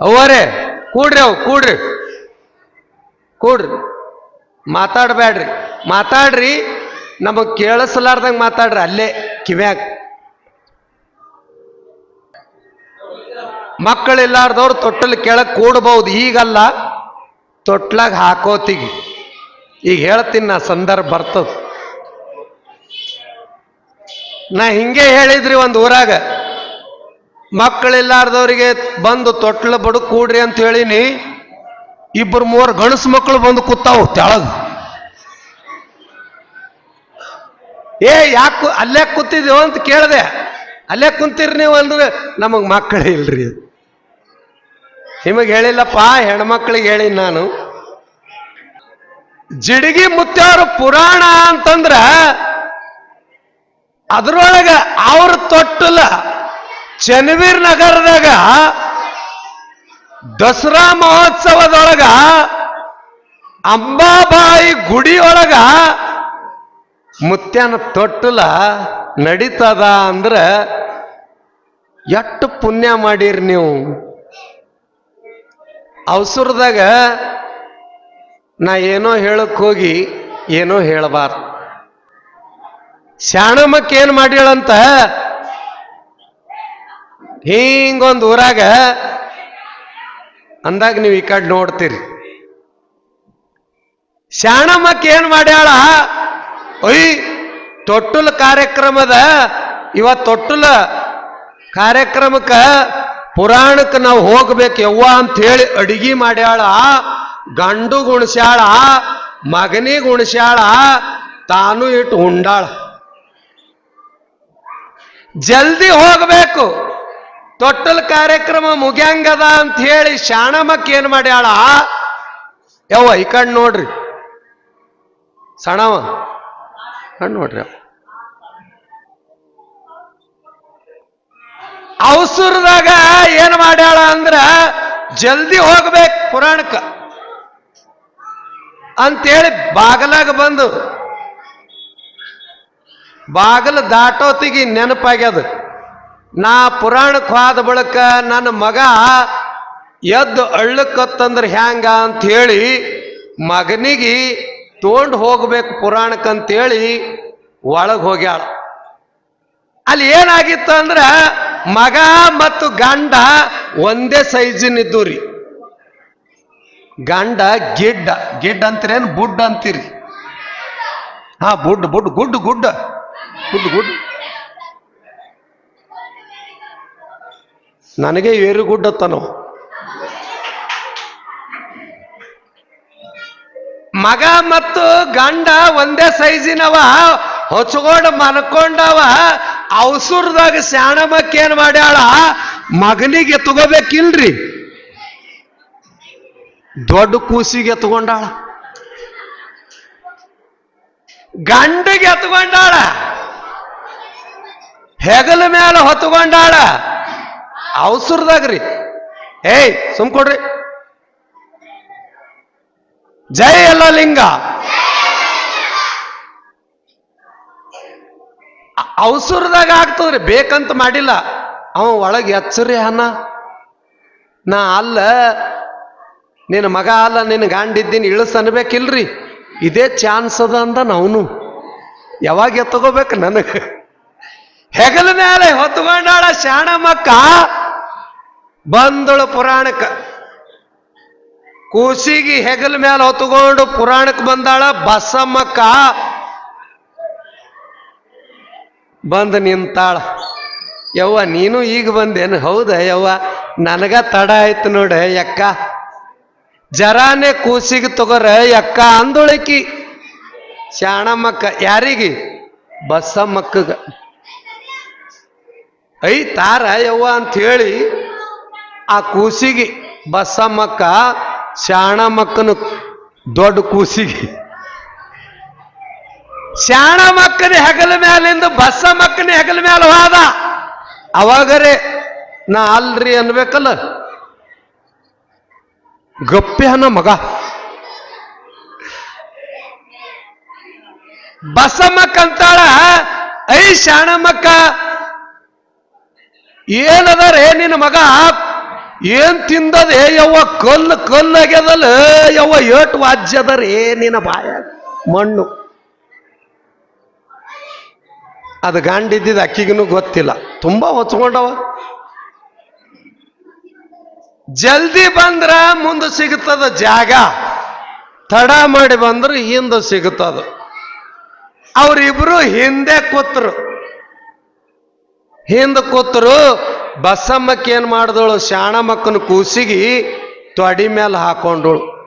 ಅವರೇ ಕೂಡ್ರಿ ಅವು ಕೂಡ್ರಿ. ಕೂಡ್ರಿ. ಮಾತಾಡಬೇಡ್ರಿ ಮಾತಾಡ್ರಿ, ನಮಗೆ ಕೇಳಿಸಲಾರ್ದಂಗ ಮಾತಾಡ್ರಿ ಅಲ್ಲೇ, ಕಿವ್ಯಾಗ. ಮಕ್ಕಳಿಲ್ಲಾರ್ದವ್ರು ತೊಟ್ಟಲ್ ಕೆಳಗ್ ಕೂಡ್ಬಹುದು ಈಗಲ್ಲ ತೊಟ್ಲಾಗ ಹಾಕೋತಿಗಿ. ಈಗ ಹೇಳ್ತೀನಿ ನಾ ಸಂದರ್ಭ ಬರ್ತದ. ನಾ ಹಿಂಗೆ ಹೇಳಿದ್ರಿ ಒಂದು ಊರಾಗ. ಮಕ್ಕಳಿಲ್ಲಾರ್ದವ್ರಿಗೆ ಬಂದು ತೊಟ್ಲ ಬಡು ಕೂಡ್ರಿ ಅಂತ ಹೇಳಿನಿ ಇಬ್ಬರು ಮೂವರು ಗಣಸು ಮಕ್ಕಳು ಬಂದು ಕೂತಾವು ತೆಳಗ. ಏ, ಯಾಕೆ ಅಲ್ಲೇ ಕೂತಿದ್ದೀವ ಅಂತ ಕೇಳಿದೆ. ಅಲ್ಲೇ ಕುಂತೀರಿ ನೀವು ಅಂದ್ರೆ ನಮಗ್ ಮಕ್ಕಳೇ ಇಲ್ರಿ ನಿಮಗೆ ಹೇಳಿಲ್ಲಪ್ಪ, ಹೆಣ್ಮಕ್ಳಿಗೆ ಹೇಳಿ ನಾನು. ಜಿಡಿಗಿ ಮುತ್ಯಾರ ಪುರಾಣ ಅಂತಂದ್ರ ಅದ್ರೊಳಗ ಅವ್ರ ತೊಟ್ಟಲ ಚನ್ನವೀರ್ ನಗರದಾಗ ದಸರಾ ಮಹೋತ್ಸವದೊಳಗ ಅಂಬಾಬಾಯಿ ಗುಡಿಯೊಳಗ ಮುತ್ಯಾನ ತೊಟ್ಟಲ ನಡೀತದ ಅಂದ್ರ ಎಷ್ಟು ಪುಣ್ಯ ಮಾಡಿರಿ ನೀವು? ಅವಸರದಾಗ ನಾ ಏನೋ ಹೇಳಕ್ ಹೋಗಿ ಏನೋ ಹೇಳಬಾರ್ದು. ಶಾಣಮಕ್ಕೆ ಏನು ಮಾಡ್ಯಾಳಂತ ಹಿಂಗೊಂದು ಊರಾಗ ಅಂದಾಗ ನೀವು ಈ ಕಡೆ ನೋಡ್ತೀರಿ. ಶಾಣಮಕ್ಕೆ ಏನ್ ಮಾಡ್ಯಾಳ? ಒಯ್ ತೊಟ್ಟುಲ ಕಾರ್ಯಕ್ರಮದ ಇವ ತೊಟ್ಟುಲ ಕಾರ್ಯಕ್ರಮಕ್ಕ ಪುರಾಣಕ್ಕೆ ನಾವು ಹೋಗ್ಬೇಕು ಯವ್ವ ಅಂತ ಹೇಳಿ ಅಡಿಗೆ ಮಾಡ್ಯಾಳ, ಗಂಡು ಗುಣಸ್ಯಾಳ, ಮಗನಿ ಗುಣಸ್ಯಾಳ, ತಾನು ಇಟ್ಟು ಉಂಡಾಳ. ಜಲ್ದಿ ಹೋಗ್ಬೇಕು. ತೊಟ್ಟಲ್ ಕಾರ್ಯಕ್ರಮ ಮುಗ್ಯಾಂಗದ ಅಂತ ಹೇಳಿ ಶಾಣಮಕ್ಕ ಏನ್ ಮಾಡ್ಯಾಳ? ಯವ್ವ, ಈ ಕಣ್ಣು ನೋಡ್ರಿ. ಸಣವ. ಕಣ್ಣು ನೋಡ್ರಿ ಅವ. ಅವಸರದಾಗ ಏನ್ ಮಾಡ್ಯಾಳ ಅಂದ್ರ ಜಲ್ದಿ ಹೋಗ್ಬೇಕು ಪುರಾಣಕ್ಕ. ಅಂತೇಳಿ ಬಾಗಲಾಗ ಬಂದು, ಬಾಗಲ ದಾಟೋತಿಗೆ ನೆನಪಾಗ್ಯದ. ನಾ ಪುರಾಣಕ್ಕೆ ಹೋದ ಬಳಿಕ ನನ್ನ ಮಗ ಎದ್ದು ಅಳ್ಳಕ್ಕತ್ತಂದ್ರೆ ಹ್ಯಾಂಗ ಅಂತ ಹೇಳಿ ಮಗನಿಗೆ ತೊಗೊಂಡು ಹೋಗ್ಬೇಕು ಪುರಾಣಕ್ಕಂತೇಳಿ ಒಳಗೆ ಹೋಗ್ಯಾಳ. ಅಲ್ಲಿ ಏನಾಗಿತ್ತು ಅಂದ್ರ ಮಗ ಮತ್ತು ಗಂಡ ಒಂದೇ ಸೈಜಿನಿದ್ದು ರೀ ಗಂಡ ಗಿಡ್ಡ ಗಿಡ್ಡ ಅಂತೀರೇನು ಬುಡ್ ಅಂತೀರಿ? ಹಾ ಬುಡ್ ಬುಡ್ ಗುಡ್ ಗುಡ್ಡ ಗುಡ್ ಗುಡ್ ನನಗೆ ಏರು ಗುಡ್ಡ ತನೋ ಮಗ ಮತ್ತು ಗಂಡ ಒಂದೇ ಸೈಜಿನವ ಹೊಚ್ಕೊಂಡು ಮನ್ಕೊಂಡವ ಅವಸುರದಾಗ ಏನ್ ಮಾಡ್ಯಾಳ? ಮಗನಿಗೆ ತಗೋಬೇಕಿಲ್ರಿ ದೊಡ್ಡ ಕೂಸಿಗೆ ತಗೊಂಡಾಳ ಗಂಡಿಗೆ ಎತ್ಕೊಂಡಾಳ ಹೆಗಲ ಮೇಲೆ ಹೊತ್ಕೊಂಡಾಳ ಅವಸರದಾಗ್ರಿ. ಏಯ್, ಸುಮ್ ಕೊಡ್ರಿ. ಜೈ ಎಲ್ಲ ಲಿಂಗ ಅವಸರದಾಗ ಆಗ್ತದ್ರಿ, ಬೇಕಂತ ಮಾಡಿಲ್ಲ. ಅವ ಒಳಗೆ ಎಚ್ಚರಿ ಅನ್ನ ನಾ ಅಲ್ಲ, ನಿನ್ನ ಮಗ ಅಲ್ಲ, ನಿನ್ನ ಗಾಂಡಿದ್ದೀನಿ ಇಳಿಸ್ ಅನ್ಬೇಕಿಲ್ರಿ. ಇದೇ ಚಾನ್ಸ್ ಅದ ಅಂದ ಅವನು ಯಾವಾಗ ಎತ್ತಗೋಬೇಕು ನನಗೆ. ಹೆಗಲ ಮೇಲೆ ಹೊತ್ಕೊಂಡಾಳ ಶಾಣಮಕ್ಕ. ಬಂದಳು ಪುರಾಣಕ್ಕ. ಕೂಸಿಗೆ ಹೆಗಲ ಮೇಲೆ ಹೊತ್ಕೊಂಡು ಪುರಾಣಕ್ಕೆ ಬಂದಾಳ ಬಸಮ್ಮಕ್ಕ. ಬಂದು ನಿಂತಾಳ. ಯವ್ವ, ನೀನು ಈಗ ಬಂದೇನು? ಹೌದ ಯವ್ವ? ನನಗ ತಡ ಆಯ್ತು ನೋಡ ಯಕ್ಕ. ಜರಾನೆ ಕೂಸಿಗೆ ತಗೋರ ಯಕ್ಕ ಅಂದೊಳಕಿ. ಶಾಣಮ್ಮಕ್ಕ, ಯಾರಿಗೆ? ಬಸಮ್ಮಕ್ಕಗ. ಐ, ತಾರ ಯವ್ವ ಅಂತ ಹೇಳಿ ಆ ಕೂಸಿಗೆ ಬಸಮ್ಮಕ್ಕ ಶಾಣಮ್ಮಕ್ಕನು ದೊಡ್ಡ ಕೂಸಿಗೆ. ಶಾಣ ಮಕ್ಕನ ಹೆಗಲ ಮ್ಯಾಲಿಂದ ಬಸ್ಸ ಮಕ್ಕನ ಹೆಗಲ ಮ್ಯಾಲ ಹೋದ. ಅವಾಗರೆ ನಾ ಅಲ್ರಿ ಅನ್ಬೇಕಲ್ಲ. ಗಪ್ಪೆ ಅನ್ನ ಮಗ. ಬಸಮ್ಮಕ್ಕ ಅಂತಾಳ ಐ ಶಾಣಮ್ಮಕ್ಕ ಏನದರೇ ನಿನ್ನ ಮಗ? ಏನ್ ತಿಂದದೆ ಯವ್ವ? ಕಲ್ಲು ಕಲ್ಲಾಗ್ಯದಲ್ಲ ಯವ್ವ? ಏಟ್ ವಾಜ್ಯದರೇ ನಿನ್ನ ಬಾಯ? ಮಣ್ಣು. ಅದು ಗಾಂಡಿದ್ದಿದ್ದು ಅಕ್ಕಿಗೂ ಗೊತ್ತಿಲ್ಲ. ತುಂಬಾ ಹೊಚ್ಕೊಂಡವ ಜಲ್ದಿ ಬಂದ್ರ ಮುಂದೆ ಸಿಗುತ್ತದ ಜಾಗ. ತಡ ಮಾಡಿ ಬಂದ್ರೆ ಹಿಂದೆ ಸಿಗುತ್ತದ. ಅವರಿಬ್ರು ಹಿಂದೆ ಕೂತ್ರು. ಹಿಂದೆ ಕೂತರು ಬಸಮ್ಮಕ್ಕೆ ಏನು ಮಾಡಿದಳು? ಶಾಣಮ್ಮಕ್ಕನ ಕೂಸಿಗಿ ತೊಡಿ ಮೇಲೆ ಹಾಕೊಂಡಳು.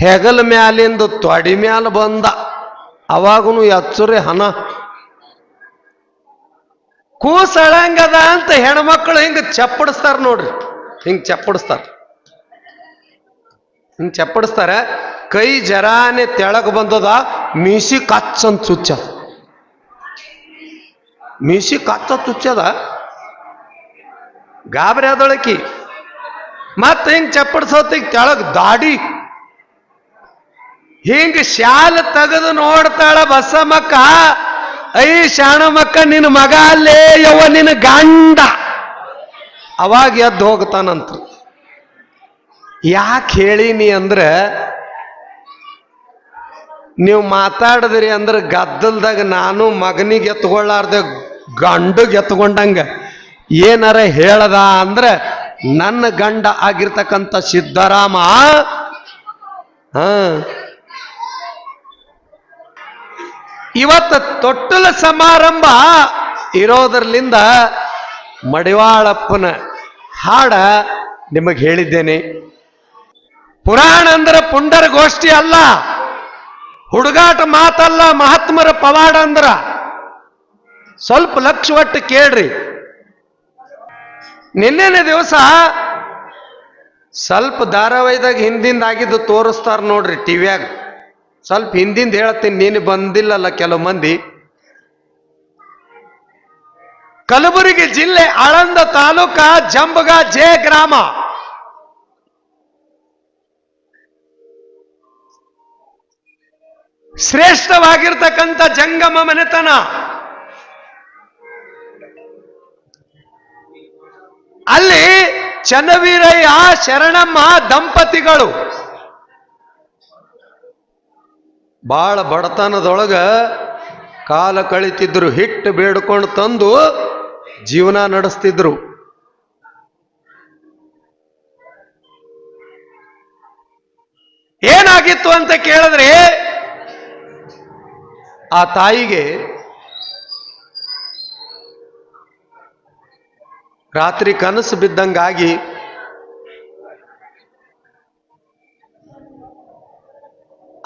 ಹೆಗಲ ಮ್ಯಾಲಿಂದ ತೊಡಿ ಮ್ಯಾಲ ಬಂದ. ಅವಾಗೂ ಎಚ್ಚರಿ ಹನ. ಕೂಸಳಂಗದ ಅಂತ ಹೆಣ್ಮಕ್ಳು ಹಿಂಗ ಚಪ್ಪಡಿಸ್ತಾರ ನೋಡ್ರಿ. ಹಿಂಗೆ ಚಪ್ಪಡಿಸ್ತಾರ. ಹಿಂಗೆ ಚಪ್ಪಡಿಸ್ತಾರ, ಕೈ ಜರಾನೆ ತೆಳಗೆ ಬಂದದ ಮೀಸಿ ಕಚ್ಚಂತ ಚುಚ್ಚ ಮೀಸಿ ಕಚ್ಚ ಚುಚ್ಚದ. ಗಾಬರಿ ಆದೊಳಕಿ ಮತ್ತೆ ಹಿಂಗ್ ಚಪ್ಪಡ್ಸೋತಿಗೆ ಕೆಳಗೆ ದಾಡಿ. ಹಿಂಗೆ ಶಾಲ ತೆಗೆದು ನೋಡ್ತಾಳ ಬಸಮ್ಮಕ್ಕ ಐ ಶಾಣ ಮಕ್ಕ ನಿನ್ನ ಮಗ ಅಲ್ಲೇ, ಯವ್ವ ನಿನ್ನ ಗಂಡ. ಅವಾಗ ಎದ್ದು ಹೋಗ್ತಾನಂತ. ಯಾಕೆ ಹೇಳೀನಿ ಅಂದ್ರೆ, ನೀವು ಮಾತಾಡಿದ್ರಿ ಅಂದ್ರೆ ಗದ್ದಲ್ದಾಗ ನಾನು ಮಗನಿಗೆ ಎತ್ಕೊಳ್ಳಾರ್ದೆ ಗಂಡಗೆ ಎತ್ಕೊಂಡಂಗ. ಏನಾರ ಹೇಳದ ಅಂದ್ರೆ ನನ್ನ ಗಂಡ ಆಗಿರ್ತಕ್ಕಂಥ ಸಿದ್ದರಾಮ, ಹ, ಇವತ್ತು ತೊಟ್ಟಲ ಸಮಾರಂಭ ಇರೋದ್ರಲಿಂದ ಮಡಿವಾಳಪ್ಪನ ಹಾಡ ನಿಮಗೆ ಹೇಳಿದ್ದೇನೆ. ಪುರಾಣ ಅಂದ್ರೆ ಪುಂಡರ ಗೋಷ್ಠಿ ಅಲ್ಲ, ಹುಡುಗಾಟ ಮಾತಲ್ಲ ಮಹಾತ್ಮರ ಪವಾಡ ಅಂದ್ರ. ಸ್ವಲ್ಪ ಲಕ್ಷ ಒಟ್ಟು ಕೇಳ್ರಿ. ನಿನ್ನೆನೆ ದಿವಸ ಸ್ವಲ್ಪ ಧಾರಾವಾಹಿದಾಗ ಹಿಂದಿಂದ ಆಗಿದ್ದು ತೋರಿಸ್ತಾರ ನೋಡ್ರಿ ಟಿವಿಯಾಗ. ಸ್ವಲ್ಪ ಹಿಂದಿಂದ ಹೇಳ್ತೀನಿ, ನೀನು ಬಂದಿಲ್ಲಲ್ಲ ಕೆಲವು ಮಂದಿ. ಕಲಬುರಗಿ ಜಿಲ್ಲೆ ಆಳಂದ ತಾಲೂಕ ಜಂಬಗ ಜೆ ಗ್ರಾಮ. ಶ್ರೇಷ್ಠವಾಗಿರ್ತಕ್ಕಂಥ ಜಂಗಮ ಮನೆತನ. ಚನ್ನವೀರಯ್ಯ ಶರಣಮ್ಮ ದಂಪತಿಗಳು. ಬಾಳ ಬಡತನದೊಳಗ ಕಾಲ ಕಳಿತಿದ್ರು, ಹಿಟ್ಟು ಬೇಡ್ಕೊಂಡು ತಂದು ಜೀವನ ನಡೆಸ್ತಿದ್ರು. ಏನಾಗಿತ್ತು ಅಂತ ಕೇಳಿದ್ರೆ, ಆ ತಾಯಿಗೆ ರಾತ್ರಿ ಕನಸು ಬಿದ್ದಂಗಾಗಿ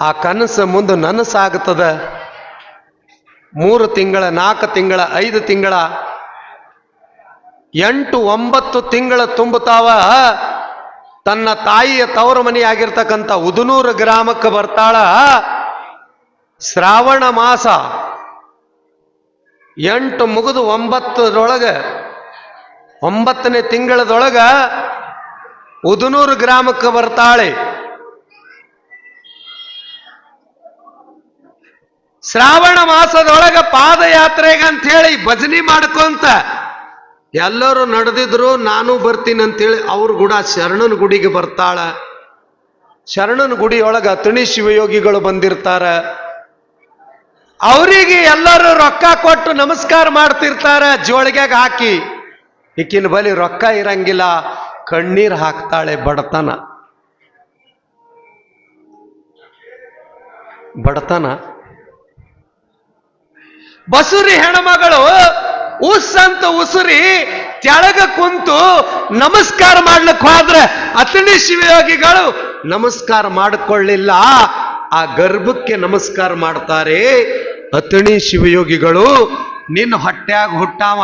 ಆ ಕನಸು ಮುಂದೆ ನನಸಾಗುತ್ತದೆ. ಮೂರು ತಿಂಗಳ, ನಾಲ್ಕು ತಿಂಗಳ, ಐದು ತಿಂಗಳ, ಎಂಟು, ಒಂಬತ್ತು ತಿಂಗಳ ತುಂಬುತ್ತಾವ. ತನ್ನ ತಾಯಿಯ ತವರ ಮನೆಯಾಗಿರ್ತಕ್ಕಂಥ ಉದುನೂರು ಗ್ರಾಮಕ್ಕೆ ಬರ್ತಾಳ. ಶ್ರಾವಣ ಮಾಸ ಎಂಟು ಮುಗಿದು ಒಂಬತ್ತರೊಳಗೆ ಒಂಬತ್ತನೇ ತಿಂಗಳದೊಳಗ ಉದನೂರು ಗ್ರಾಮಕ್ಕೆ ಬರ್ತಾಳೆ. ಶ್ರಾವಣ ಮಾಸದೊಳಗ ಪಾದಯಾತ್ರೆಗೆ ಅಂತ ಹೇಳಿ ಭಜನಿ ಮಾಡ್ಕೊಂತ ಎಲ್ಲರೂ ನಡೆದಿದ್ರು, ನಾನು ಬರ್ತೀನಿ ಅಂತೇಳಿ ಅವ್ರ ಕೂಡ ಶರಣನ ಗುಡಿಗೆ ಬರ್ತಾಳ. ಶರಣನ ಗುಡಿಯೊಳಗ ಅತಣಿ ಶಿವಯೋಗಿಗಳು ಬಂದಿರ್ತಾರ. ಅವರಿಗೆ ಎಲ್ಲರೂ ರೊಕ್ಕ ಕೊಟ್ಟು ನಮಸ್ಕಾರ ಮಾಡ್ತಿರ್ತಾರ ಜೋಳಿಗೆಗೆ ಹಾಕಿ. ಈಕಿನ ಬಲಿ ರೊಕ್ಕ ಇರಂಗಿಲ್ಲ, ಕಣ್ಣೀರ್ ಹಾಕ್ತಾಳೆ ಬಡತನ. ಬಡತನ. ಬಸುರಿ ಹೆಣ್ಮಗಳು ಉಸ್ ಅಂತ ಉಸುರಿ, ತೆಳಗ ಕುಂತು ನಮಸ್ಕಾರ ಮಾಡ್ಲಿಕ್ಕೆ ಹೋದ್ರೆ ಅತನಿ ಶಿವಯೋಗಿಗಳು ನಮಸ್ಕಾರ ಮಾಡಿಕೊಳ್ಳಿಲ್ಲ. ಆ ಗರ್ಭಕ್ಕೆ ನಮಸ್ಕಾರ ಮಾಡ್ತಾರೆ. ಅತಣಿ ಶಿವಯೋಗಿಗಳು ನಿನ್ನ ಹೊಟ್ಟ್ಯಾಗ ಹುಟ್ಟಾವ,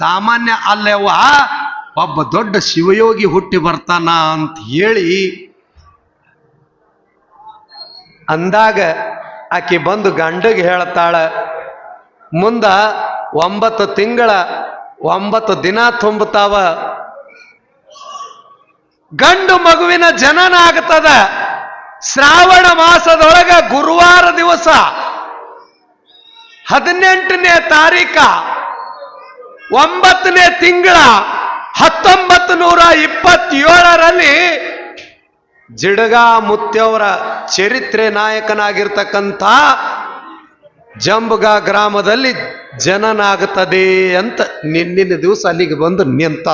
ಸಾಮಾನ್ಯ ಅಲ್ಲವ ಒಬ್ಬ ದೊಡ್ಡ ಶಿವಯೋಗಿ ಹುಟ್ಟಿ ಬರ್ತಾನ ಅಂತ ಹೇಳಿ ಅಂದಾಗ ಆಕೆ ಬಂದು ಗಂಡಗೆ ಹೇಳ್ತಾಳ, ಮುಂದ ಒಂಬತ್ತು ತಿಂಗಳ, ಒಂಬತ್ತು ದಿನ ತುಂಬುತ್ತಾವ. ಗಂಡು ಮಗುವಿನ ಜನನ ಆಗ್ತದ. ಶ್ರಾವಣ ಮಾಸದೊಳಗ ಗುರುವಾರ ದಿವಸ ಹದಿನೆಂಟನೇ ತಾರೀಕ, ಒಂಬತ್ತನೇ ತಿಂಗಳ ಹತ್ತು ಹತ್ತೊಂಬತ್ತು ನೂರ ಇಪ್ಪತ್ತೇಳರಲ್ಲಿ ಜಿಡಗ ಮುತ್ಯವರ ಚರಿತ್ರೆ ನಾಯಕನಾಗಿರ್ತಕ್ಕಂಥ ಜಂಬಗ ಗ್ರಾಮದಲ್ಲಿ ಜನನಾಗುತ್ತದೆ ಅಂತ ನಿನ್ನಿನ ದಿವಸ ಅಲ್ಲಿಗೆ ಬಂದು ನಿಂತ